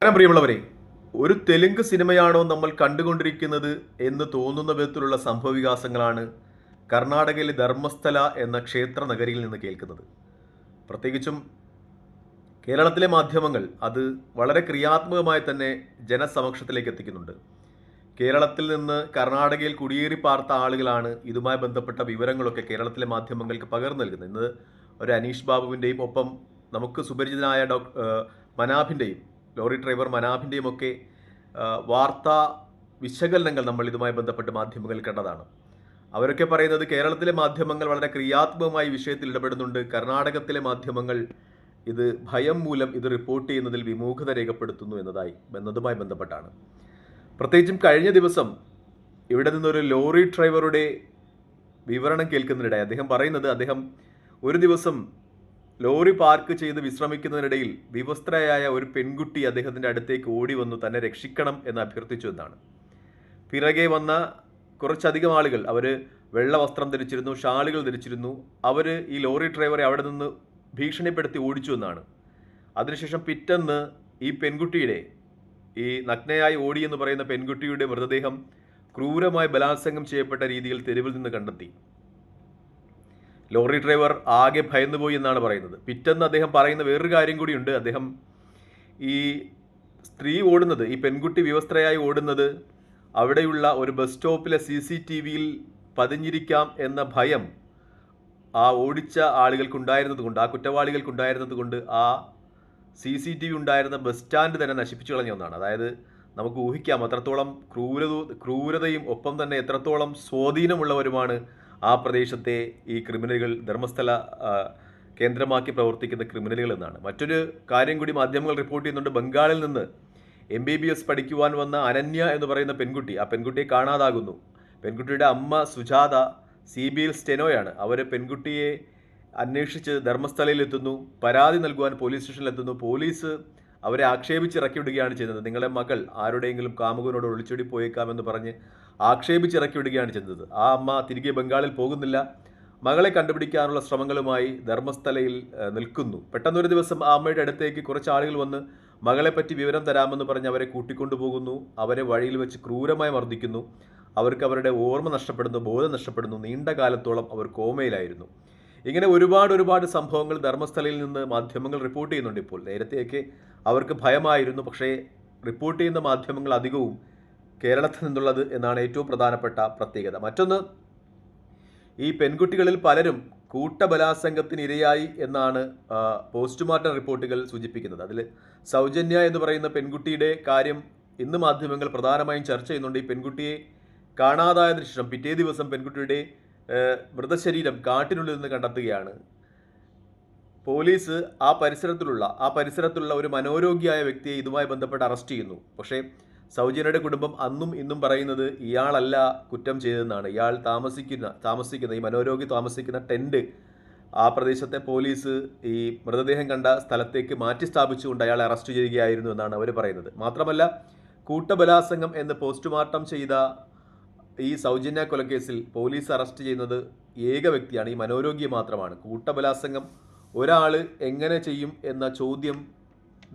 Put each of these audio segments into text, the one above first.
നമസ്കാരം പ്രിയമുള്ളവരെ. ഒരു തെലുങ്ക് സിനിമയാണോ നമ്മൾ കണ്ടുകൊണ്ടിരിക്കുന്നത് എന്ന് തോന്നുന്ന വിധത്തിലുള്ള സംഭവവികാസങ്ങളാണ് കർണാടകയിലെ ധർമ്മസ്ഥല എന്ന ക്ഷേത്ര നഗരിയിൽ നിന്ന് കേൾക്കുന്നത്. പ്രത്യേകിച്ചും കേരളത്തിലെ മാധ്യമങ്ങൾ അത് വളരെ ക്രിയാത്മകമായി തന്നെ ജനസമക്ഷത്തിലേക്ക് എത്തിക്കുന്നുണ്ട്. കേരളത്തിൽ നിന്ന് കർണാടകയിൽ കുടിയേറി പാർത്ത ആളുകളാണ് ഇതുമായി ബന്ധപ്പെട്ട വിവരങ്ങളൊക്കെ കേരളത്തിലെ മാധ്യമങ്ങൾക്ക് പകർന്നു നൽകുന്നത്. ഇന്ന് ഒരു അനീഷ് ബാബുവിന്റെയും ഒപ്പം നമുക്ക് സുപരിചിതനായ ഡോക്ടർ മനാഭിന്റെയും ലോറി ഡ്രൈവർ മനാഭിന്റെയും ഒക്കെ വാർത്താ വിശകലനങ്ങൾ നമ്മൾ ഇതുമായി ബന്ധപ്പെട്ട് മാധ്യമങ്ങളിൽ കണ്ടതാണ്. അവരൊക്കെ പറയുന്നത് കേരളത്തിലെ മാധ്യമങ്ങൾ വളരെ ക്രിയാത്മകമായി വിഷയത്തിൽ ഇടപെടുന്നുണ്ട്. കർണാടകത്തിലെ മാധ്യമങ്ങൾ ഇത് ഭയം മൂലം ഇത് റിപ്പോർട്ട് ചെയ്യുന്നതിൽ വിമുഖത രേഖപ്പെടുത്തുന്നു എന്നതായി എന്നതുമായി ബന്ധപ്പെട്ടാണ്. പ്രത്യേകിച്ചും കഴിഞ്ഞ ദിവസം ഇവിടെ നിന്നൊരു ലോറി ഡ്രൈവറുടെ വിവരണം കേൾക്കുന്നതിനിടെ അദ്ദേഹം പറയുന്നത് അദ്ദേഹം ഒരു ദിവസം ലോറി പാർക്ക് ചെയ്ത് വിശ്രമിക്കുന്നതിനിടയിൽ വിവസ്ത്രയായ ഒരു പെൺകുട്ടി അദ്ദേഹത്തിന്റെ അടുത്തേക്ക് ഓടി വന്നു തന്നെ രക്ഷിക്കണം എന്ന് അഭ്യർത്ഥിച്ചു എന്നാണ്. പിറകെ വന്ന കുറച്ചധികം ആളുകൾ അവർ വെള്ള വസ്ത്രം ധരിച്ചിരുന്നു ഷാളുകൾ ധരിച്ചിരുന്നു. അവർ ഈ ലോറി ഡ്രൈവറെ അവിടെ നിന്ന് ഭീഷണിപ്പെടുത്തി ഓടിച്ചു എന്നാണ്. അതിനുശേഷം പിറ്റെന്ന് ഈ പെൺകുട്ടിയുടെ ഈ നഗ്നയായി ഓടി എന്ന് പറയുന്ന പെൺകുട്ടിയുടെ മൃതദേഹം ക്രൂരമായി ബലാത്സംഗം ചെയ്യപ്പെട്ട രീതിയിൽ തെരുവിൽ നിന്ന് കണ്ടെത്തി. ലോറി ഡ്രൈവർ ആകെ ഭയന്നുപോയി എന്നാണ് പറയുന്നത്. പിറ്റെന്ന് അദ്ദേഹം പറയുന്ന വേറൊരു കാര്യം കൂടിയുണ്ട്. അദ്ദേഹം ഈ സ്ത്രീ ഓടുന്നത് ഈ പെൺകുട്ടി വ്യവസ്ഥയായി ഓടുന്നത് അവിടെയുള്ള ഒരു ബസ് സ്റ്റോപ്പിലെ സി സി ടി വിയിൽ പതിഞ്ഞിരിക്കാം എന്ന ഭയം ആ ഓടിച്ച ആളുകൾക്കുണ്ടായിരുന്നത് കൊണ്ട് ആ കുറ്റവാളികൾക്കുണ്ടായിരുന്നത് കൊണ്ട് ആ സി സി ടി വി ഉണ്ടായിരുന്ന ബസ് സ്റ്റാൻഡ് തന്നെ നശിപ്പിച്ചു കളഞ്ഞ ഒന്നാണ്. അതായത് നമുക്ക് ഊഹിക്കാം അത്രത്തോളം ക്രൂരത ക്രൂരതയും ഒപ്പം തന്നെ എത്രത്തോളം സ്വാധീനമുള്ളവരുമാണ് ആ പ്രദേശത്തെ ഈ ക്രിമിനലുകൾ ധർമ്മസ്ഥല കേന്ദ്രമാക്കി പ്രവർത്തിക്കുന്ന ക്രിമിനലുകൾ എന്നാണ്. മറ്റൊരു കാര്യം കൂടി മാധ്യമങ്ങൾ റിപ്പോർട്ട് ചെയ്യുന്നുണ്ട്. ബംഗാളിൽ നിന്ന് എം ബി ബി എസ് പഠിക്കുവാൻ വന്ന അനന്യ എന്ന് പറയുന്ന പെൺകുട്ടി ആ പെൺകുട്ടിയെ കാണാതാകുന്നു. പെൺകുട്ടിയുടെ അമ്മ സുജാത സി ബി എൽ സ്റ്റെനോയാണ്. അവർ പെൺകുട്ടിയെ അന്വേഷിച്ച് ധർമ്മസ്ഥലയിലെത്തുന്നു പരാതി നൽകുവാൻ പോലീസ് സ്റ്റേഷനിലെത്തുന്നു. പോലീസ് അവരെ ആക്ഷേപിച്ച് ഇറക്കി വിടുകയാണ് ചെയ്യുന്നത്. നിങ്ങളുടെ മകൾ ആരുടെയെങ്കിലും കാമുകനോട് ഒളിച്ചോടി പോയേക്കാമെന്ന് പറഞ്ഞ് ആക്ഷേപിച്ച് ഇറക്കി വിടുകയാണ് ചെയ്യുന്നത്. ആ അമ്മ തിരികെ ബംഗാളിൽ പോകുന്നില്ല. മകളെ കണ്ടുപിടിക്കാനുള്ള ശ്രമങ്ങളുമായി ധർമ്മസ്ഥലയിൽ നിൽക്കുന്നു. പെട്ടെന്നൊരു ദിവസം ആ അമ്മയുടെ അടുത്തേക്ക് കുറച്ച് ആളുകൾ വന്ന് മകളെപ്പറ്റി പറ്റി വിവരം തരാമെന്ന് പറഞ്ഞ് അവരെ കൂട്ടിക്കൊണ്ടുപോകുന്നു. അവരെ വഴിയിൽ വെച്ച് ക്രൂരമായി മർദ്ദിക്കുന്നു. അവർക്ക് അവരുടെ ഓർമ്മ നഷ്ടപ്പെടുന്നു ബോധം നഷ്ടപ്പെടുന്നു. നീണ്ട കാലത്തോളം അവർ കോമയിലായിരുന്നു. ഇങ്ങനെ ഒരുപാട് ഒരുപാട് സംഭവങ്ങൾ ധർമ്മസ്ഥലയിൽ നിന്ന് മാധ്യമങ്ങൾ റിപ്പോർട്ട് ചെയ്യുന്നുണ്ട് ഇപ്പോൾ. നേരത്തെയൊക്കെ അവർക്ക് ഭയമായിരുന്നു. പക്ഷേ റിപ്പോർട്ട് ചെയ്യുന്ന മാധ്യമങ്ങൾ അധികവും കേരളത്തിൽ നിന്നുള്ളത് എന്നാണ് ഏറ്റവും പ്രധാനപ്പെട്ട പ്രത്യേകത. മറ്റൊന്ന് ഈ പെൺകുട്ടികളിൽ പലരും കൂട്ടബലാത്സംഗത്തിന് ഇരയായി എന്നാണ് പോസ്റ്റ്മോർട്ടം റിപ്പോർട്ടുകൾ സൂചിപ്പിക്കുന്നത്. അതിൽ സൗജന്യ എന്ന് പറയുന്ന പെൺകുട്ടിയുടെ കാര്യം ഇന്ന് മാധ്യമങ്ങൾ പ്രധാനമായും ചർച്ച ചെയ്യുന്നുണ്ട്. ഈ പെൺകുട്ടിയെ കാണാതായതിനു ശേഷം പിറ്റേ ദിവസം പെൺകുട്ടിയുടെ മൃതശരീരം കാട്ടിനുള്ളിൽ നിന്ന് കണ്ടെത്തുകയാണ്. പോലീസ് ആ പരിസരത്തിലുള്ള ആ പരിസരത്തുള്ള ഒരു മനോരോഗിയായ വ്യക്തിയെ ഇതുമായി ബന്ധപ്പെട്ട് അറസ്റ്റ് ചെയ്യുന്നു. പക്ഷേ സൗജന്യയുടെ കുടുംബം അന്നും ഇന്നും പറയുന്നത് ഇയാളല്ല കുറ്റം ചെയ്തതെന്നാണ്. ഇയാൾ താമസിക്കുന്ന താമസിക്കുന്ന ഈ മനോരോഗി താമസിക്കുന്ന ടെന്റ് ആ പ്രദേശത്തെ പോലീസ് ഈ മൃതദേഹം കണ്ട സ്ഥലത്തേക്ക് മാറ്റി സ്ഥാപിച്ചുകൊണ്ട് അയാളെ അറസ്റ്റ് ചെയ്യുകയായിരുന്നു എന്നാണ് അവർ പറയുന്നത്. മാത്രമല്ല കൂട്ടബലാസംഗം എന്ന് പോസ്റ്റ്മോർട്ടം ചെയ്ത ഈ സൗജന്യ കൊലക്കേസിൽ പോലീസ് അറസ്റ്റ് ചെയ്യുന്നത് ഏക വ്യക്തിയാണ്. ഈ മനോരോഗ്യ മാത്രമാണ്. കൂട്ടബലാസംഗം ഒരാൾ എങ്ങനെ ചെയ്യും എന്ന ചോദ്യം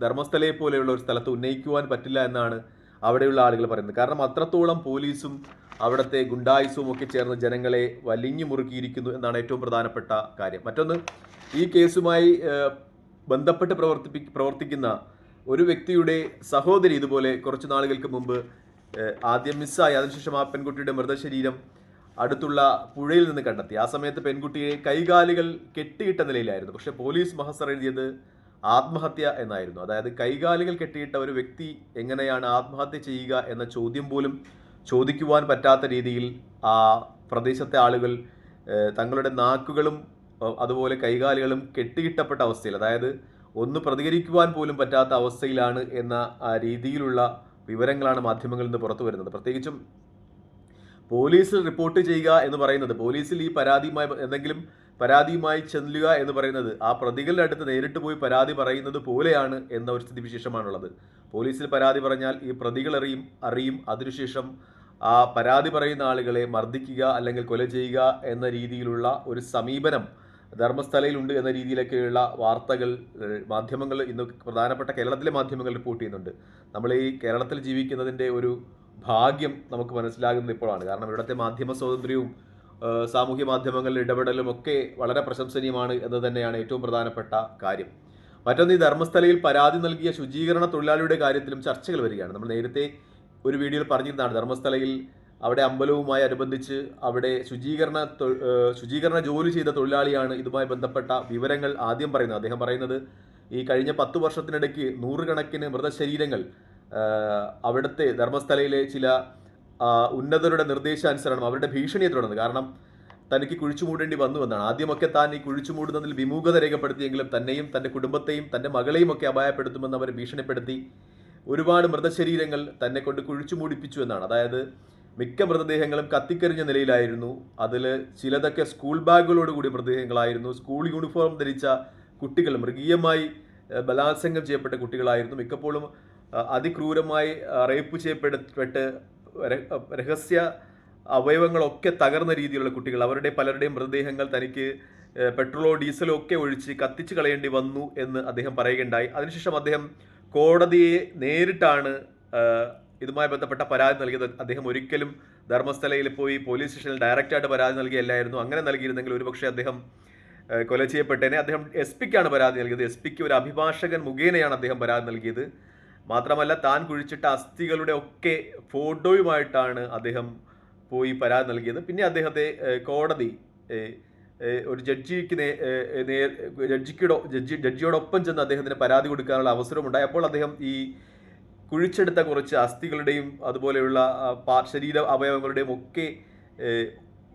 ധർമ്മസ്ഥലയെ പോലെയുള്ള ഒരു സ്ഥലത്ത് ഉന്നയിക്കുവാൻ പറ്റില്ല എന്നാണ് അവിടെയുള്ള ആളുകൾ പറയുന്നത്. കാരണം അത്രത്തോളം പോലീസും അവിടുത്തെ ഗുണ്ടായുസവും ഒക്കെ ചേർന്ന് ജനങ്ങളെ വലിഞ്ഞു മുറുക്കിയിരിക്കുന്നു എന്നാണ് ഏറ്റവും പ്രധാനപ്പെട്ട കാര്യം. മറ്റൊന്ന് ഈ കേസുമായി ബന്ധപ്പെട്ട് പ്രവർത്തിപ്പി പ്രവർത്തിക്കുന്ന ഒരു വ്യക്തിയുടെ സഹോദരി ഇതുപോലെ കുറച്ച് നാളുകൾക്ക് മുമ്പ് ആദ്യം മിസ്സായി. അതിനുശേഷം ആ പെൺകുട്ടിയുടെ മൃതശരീരം അടുത്തുള്ള പുഴയിൽ നിന്ന് കണ്ടെത്തി. ആ സമയത്ത് പെൺകുട്ടിയെ കൈകാലുകൾ കെട്ടിയിട്ട നിലയിലായിരുന്നു. പക്ഷേ പോലീസ് മഹസർ എഴുതിയത് ആത്മഹത്യ എന്നായിരുന്നു. അതായത് കൈകാലുകൾ കെട്ടിയിട്ട ഒരു വ്യക്തി എങ്ങനെയാണ് ആത്മഹത്യ ചെയ്യുക എന്ന ചോദ്യം പോലും ചോദിക്കുവാൻ പറ്റാത്ത രീതിയിൽ ആ പ്രദേശത്തെ ആളുകൾ തങ്ങളുടെ നാക്കുകളും അതുപോലെ കൈകാലുകളും കെട്ടിയിട്ടപ്പെട്ട അവസ്ഥയിൽ അതായത് ഒന്ന് പ്രതികരിക്കുവാൻ പോലും പറ്റാത്ത അവസ്ഥയിലാണ് എന്ന രീതിയിലുള്ള വിവരങ്ങളാണ് മാധ്യമങ്ങളിൽ നിന്ന് പുറത്തു വരുന്നത്. പ്രത്യേകിച്ചും പോലീസിൽ റിപ്പോർട്ട് ചെയ്യുക എന്ന് പറയുന്നത് പോലീസിൽ ഈ പരാതിയുമായി എന്തെങ്കിലും പരാതിയുമായി ചെല്ലുക എന്ന് പറയുന്നത് ആ പ്രതികളുടെ അടുത്ത് നേരിട്ട് പോയി പരാതി പറയുന്നത് പോലെയാണ് എന്ന ഒരു സ്ഥിതിവിശേഷമാണുള്ളത്. പോലീസിൽ പരാതി പറഞ്ഞാൽ ഈ പ്രതികൾ അറിയും അറിയും. അതിനുശേഷം ആ പരാതി പറയുന്ന ആളുകളെ മർദ്ദിക്കുക അല്ലെങ്കിൽ കൊല ചെയ്യുക എന്ന രീതിയിലുള്ള ഒരു സമീപനം ധർമ്മസ്ഥലയിലുണ്ട് എന്ന രീതിയിലൊക്കെയുള്ള വാർത്തകൾ മാധ്യമങ്ങൾ ഇന്ന് പ്രധാനപ്പെട്ട കേരളത്തിലെ മാധ്യമങ്ങൾ റിപ്പോർട്ട് ചെയ്യുന്നുണ്ട്. നമ്മൾ ഈ കേരളത്തിൽ ജീവിക്കുന്നതിന്റെ ഒരു ഭാഗ്യം നമുക്ക് മനസ്സിലാകുന്നത് ഇപ്പോഴാണ്. കാരണം ഇവിടുത്തെ മാധ്യമ സ്വാതന്ത്ര്യവും സാമൂഹ്യ മാധ്യമങ്ങളിൽ ഇടപെടലും ഒക്കെ വളരെ പ്രശംസനീയമാണ് എന്ന് തന്നെയാണ് ഏറ്റവും പ്രധാനപ്പെട്ട കാര്യം. മറ്റൊന്ന് ഈ ധർമ്മസ്ഥലയിൽ പരാതി നൽകിയ ശുചീകരണ തൊഴിലാളിയുടെ കാര്യത്തിലും ചർച്ചകൾ വരികയാണ്. നമ്മൾ നേരത്തെ ഒരു വീഡിയോയിൽ പറഞ്ഞിരുന്നതാണ് ധർമ്മസ്ഥലയിൽ അവിടെ അമ്പലവുമായി അനുബന്ധിച്ച് അവിടെ ശുചീകരണ ശുചീകരണ ജോലി ചെയ്ത തൊഴിലാളിയാണ് ഇതുമായി ബന്ധപ്പെട്ട വിവരങ്ങൾ ആദ്യം പറയുന്നത്. അദ്ദേഹം പറയുന്നത് ഈ കഴിഞ്ഞ പത്ത് വർഷത്തിനിടയ്ക്ക് നൂറുകണക്കിന് മൃതശരീരങ്ങൾ അവിടുത്തെ ധർമ്മസ്ഥലയിലെ ചില ഉന്നതരുടെ നിർദ്ദേശാനുസരണം അവരുടെ ഭീഷണിയെ തുടർന്ന് കാരണം തനിക്ക് കുഴിച്ചു മൂടേണ്ടി വന്നു എന്നാണ്. ആദ്യമൊക്കെ താൻ ഈ കുഴിച്ചു മൂടുന്നതിൽ വിമുഖത രേഖപ്പെടുത്തിയെങ്കിലും തന്നെയും തന്റെ കുടുംബത്തെയും തന്റെ മകളെയും ഒക്കെ അപായപ്പെടുത്തുമെന്ന് അവർ ഭീഷണിപ്പെടുത്തി ഒരുപാട് മൃതശരീരങ്ങൾ തന്നെ കൊണ്ട് കുഴിച്ചു മൂടിപ്പിച്ചു എന്നാണ്. അതായത് മിക്ക മൃതദേഹങ്ങളും കത്തിക്കരിഞ്ഞ നിലയിലായിരുന്നു. അതിൽ ചിലതൊക്കെ സ്കൂൾ ബാഗുകളോടുകൂടി മൃതദേഹങ്ങളായിരുന്നു. സ്കൂൾ യൂണിഫോം ധരിച്ച കുട്ടികൾ മൃഗീയമായി ബലാത്സംഗം ചെയ്യപ്പെട്ട കുട്ടികളായിരുന്നു. മിക്കപ്പോഴും അതിക്രൂരമായി റേപ്പ് ചെയ്യപ്പെട്ട് രഹസ്യ അവയവങ്ങളൊക്കെ തകർന്ന രീതിയിലുള്ള കുട്ടികൾ. അവരുടെ പലരുടെയും മൃതദേഹങ്ങൾ തനിക്ക് പെട്രോളോ ഡീസലോ ഒക്കെ ഒഴിച്ച് കത്തിച്ച് കളയേണ്ടി വന്നു എന്ന് അദ്ദേഹം പറയുകയുണ്ടായി. അതിനുശേഷം അദ്ദേഹം കോടതിയെ നേരിട്ടാണ് ഇതുമായി ബന്ധപ്പെട്ട പരാതി നൽകിയത് അദ്ദേഹം ഒരിക്കലും ധർമ്മസ്ഥലയിൽ പോയി പോലീസ് സ്റ്റേഷനിൽ ഡയറക്റ്റായിട്ട് പരാതി നൽകിയല്ലായിരുന്നു. അങ്ങനെ നൽകിയിരുന്നെങ്കിൽ ഒരുപക്ഷെ അദ്ദേഹം കൊല ചെയ്യപ്പെട്ടേനെ. അദ്ദേഹം എസ് പിക്കാണ് പരാതി നൽകിയത്. എസ് പിക്ക് ഒരു അഭിഭാഷകൻ മുഖേനയാണ് അദ്ദേഹം പരാതി നൽകിയത്. മാത്രമല്ല താൻ കുഴിച്ചിട്ട അസ്ഥികളുടെ ഒക്കെ ഫോട്ടോയുമായിട്ടാണ് അദ്ദേഹം പോയി പരാതി നൽകിയത്. പിന്നെ അദ്ദേഹത്തെ കോടതി ഒരു ജഡ്ജിക്ക് നേ ജഡ്ജിക്കോ ജഡ്ജി ജഡ്ജിയോടൊപ്പം ചെന്ന് അദ്ദേഹത്തിന് പരാതി കൊടുക്കാനുള്ള അവസരമുണ്ടായി. അപ്പോൾ അദ്ദേഹം ഈ കുഴിച്ചെടുത്ത കുറച്ച് അസ്ഥികളുടെയും അതുപോലെയുള്ള ശരീര അവയവങ്ങളുടെയും ഒക്കെ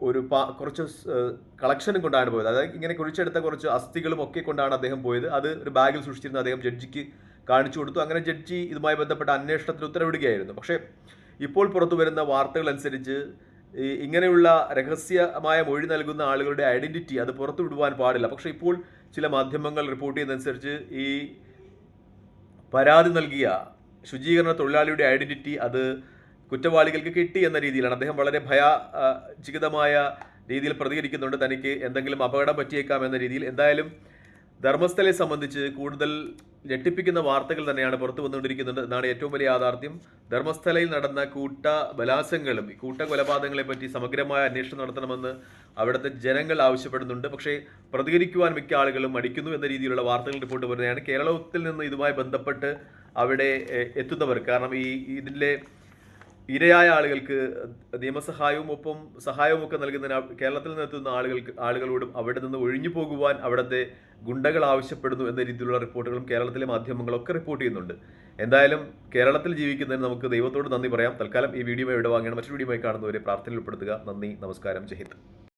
ഒരു പാ കുറച്ച് കളക്ഷനും കൊണ്ടാണ് പോയത്. അതായത് ഇങ്ങനെ കുഴിച്ചെടുത്ത കുറച്ച് അസ്ഥികളും ഒക്കെ കൊണ്ടാണ് അദ്ദേഹം പോയത്. അത് ഒരു ബാഗിൽ സൂക്ഷിച്ചിരുന്ന അദ്ദേഹം ജഡ്ജിക്ക് കാണിച്ചു കൊടുത്തു. അങ്ങനെ ജഡ്ജി ഇതുമായി ബന്ധപ്പെട്ട അന്വേഷണത്തിന് ഉത്തരവിടുകയായിരുന്നു. പക്ഷേ ഇപ്പോൾ പുറത്തു വരുന്ന വാർത്തകൾ അനുസരിച്ച് ഈ ഇങ്ങനെയുള്ള രഹസ്യമായ മൊഴി നൽകുന്ന ആളുകളുടെ ഐഡന്റിറ്റി അത് പുറത്തു വിടുവാൻ പാടില്ല. പക്ഷേ ഇപ്പോൾ ചില മാധ്യമങ്ങൾ റിപ്പോർട്ട് ചെയ്യുന്നതനുസരിച്ച് ഈ പരാതി നൽകിയ ശുചീകരണ തൊഴിലാളിയുടെ ഐഡന്റിറ്റി അത് കുറ്റവാളികൾക്ക് കിട്ടി എന്ന രീതിയിലാണ്. അദ്ദേഹം വളരെ ഭയാചിതമായ രീതിയിൽ പ്രതികരിക്കുന്നുണ്ട്. തനിക്ക് എന്തെങ്കിലും അപകടം പറ്റിയേക്കാം എന്ന രീതിയിൽ. എന്തായാലും ധർമ്മസ്ഥലയെ സംബന്ധിച്ച് കൂടുതൽ ഞെട്ടിപ്പിക്കുന്ന വാർത്തകൾ തന്നെയാണ് പുറത്തു വന്നുകൊണ്ടിരിക്കുന്നത് എന്നാണ് ഏറ്റവും വലിയ യാഥാർത്ഥ്യം. ധർമ്മസ്ഥലയിൽ നടന്ന കൂട്ട ബലാസങ്ങളും കൂട്ട കൊലപാതകങ്ങളെ പറ്റി സമഗ്രമായ അന്വേഷണം നടത്തണമെന്ന് അവിടുത്തെ ജനങ്ങൾ ആവശ്യപ്പെടുന്നുണ്ട്. പക്ഷേ പ്രതികരിക്കുവാൻ മിക്ക ആളുകളും മടിക്കുന്നു എന്ന രീതിയിലുള്ള വാർത്തകൾ റിപ്പോർട്ട് വരുന്നതാണ്. കേരളത്തിൽ നിന്ന് ഇതുമായി ബന്ധപ്പെട്ട് അവിടെ എത്തുന്നവർ. കാരണം ഈ ഇതിലെ ഇരയായ ആളുകൾക്ക് നിയമസഹായവും ഒപ്പം സഹായവും ഒക്കെ നൽകുന്നതിന് കേരളത്തിൽ നിന്ന് എത്തുന്ന ആളുകൾക്ക് ആളുകളോടും അവിടെ നിന്ന് ഒഴിഞ്ഞു പോകുവാൻ അവിടുത്തെ ഗുണ്ടകൾ ആവശ്യപ്പെടുന്നു എന്ന രീതിയിലുള്ള റിപ്പോർട്ടുകളും കേരളത്തിലെ മാധ്യമങ്ങളൊക്കെ റിപ്പോർട്ട് ചെയ്യുന്നുണ്ട്. എന്തായാലും കേരളത്തിൽ ജീവിക്കുന്നതിന് നമുക്ക് ദൈവത്തോട് നന്ദി പറയാം. തൽക്കാലം ഈ വീഡിയോ ഇവിടെ വാങ്ങണം മറ്റൊരു വീഡിയോ കാണുന്നവരെ പ്രാർത്ഥനയിൽ ഉൾപ്പെടുത്തുക. നന്ദി നമസ്കാരം. ജഹിത്